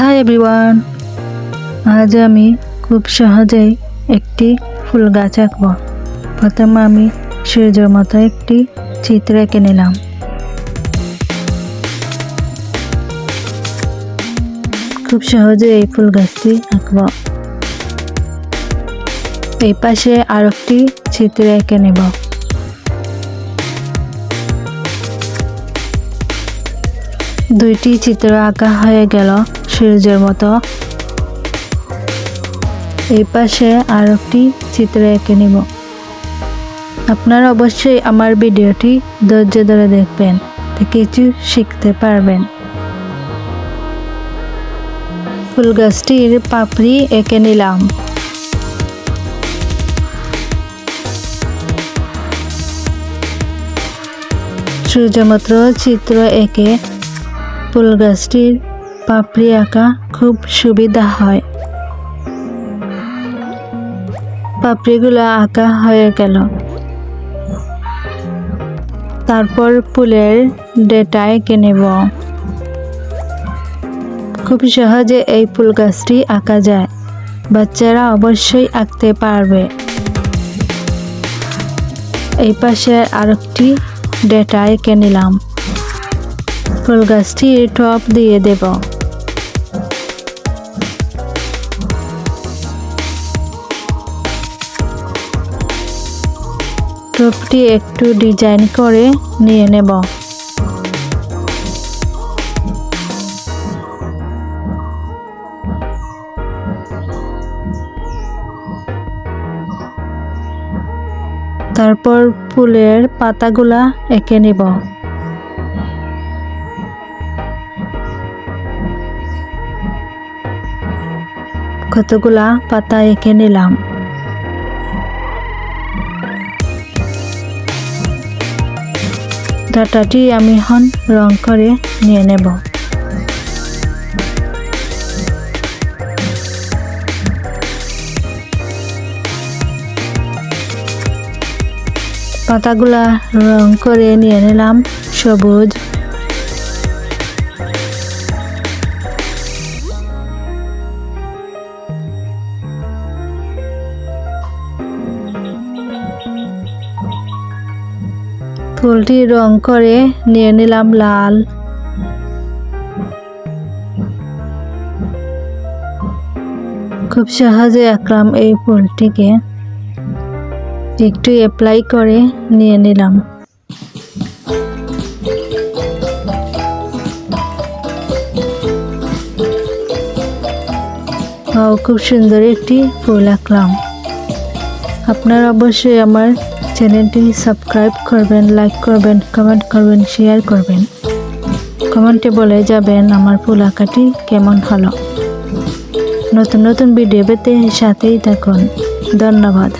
Hi everyone আজ আমি খুব সহজেই একটি ফুল গাছ আঁকব। প্রথমে আমি সূর্যের মতো একটি চিত্র এঁকে নিলাম। খুব সহজে এই ফুল গাছটি আঁকব। এই পাশে আর একটি চিত্র এঁকে নেব। দুইটি চিত্র আঁকা হয়ে গেল। সূর্যের মতো। এই পাশে আর একটি চিত্র এঁকে নিব। আপনারা অবশ্যই আমার ভিডিওটি ধৈর্য ধরে দেখবেন, কিছু শিখতে পারবেন। ফুল গাছটির পাপড়ি এঁকে নিলাম। সূর্যমাত্র চিত্র এঁকে ফুল গাছটির পাপড়ি আঁকা খুব সুবিধা হয়। পাপড়িগুলো আঁকা হয়ে গেল। তারপর ফুলের ডেটা এঁকে নেব। খুব সহজে এই ফুল গাছটি আঁকা যায়। বাচ্চারা অবশ্যই আঁকতে পারবে। এই পাশে আরেকটি ডেটা এঁকে নিলাম। ফুল গাছটি টপ দিয়ে দেব। টপটি একটু ডিজাইন করে নিয়ে নেব। তারপর ফুলের পাতাগুলা এঁকে নেব। কতগুলা পাতা এঁকে নিলাম। ডাটাটি আমি এখন রং করে নিয়ে নেব। পাতাগুলা রং করে নিয়ে নিলাম সবুজ। ফুলটি রং করে নিয়ে নিলাম লাল। খুব সহজে আঁকলাম এই ফুলটিকে। একটু অ্যাপ্লাই করে নিয়ে নিলাম। খুব সুন্দর একটি ফুল আঁকলাম। আপনারা অবশ্যই আমার চ্যানেলটি সাবস্ক্রাইব করবেন, লাইক করবেন, কমেন্ট করবেন, শেয়ার করবেন। কমেন্টে বলে যাবেন আমার ফুল আঁকাটি কেমন হলো। নতুন নতুন ভিডিও পেতে সাথেই থাকুন। ধন্যবাদ।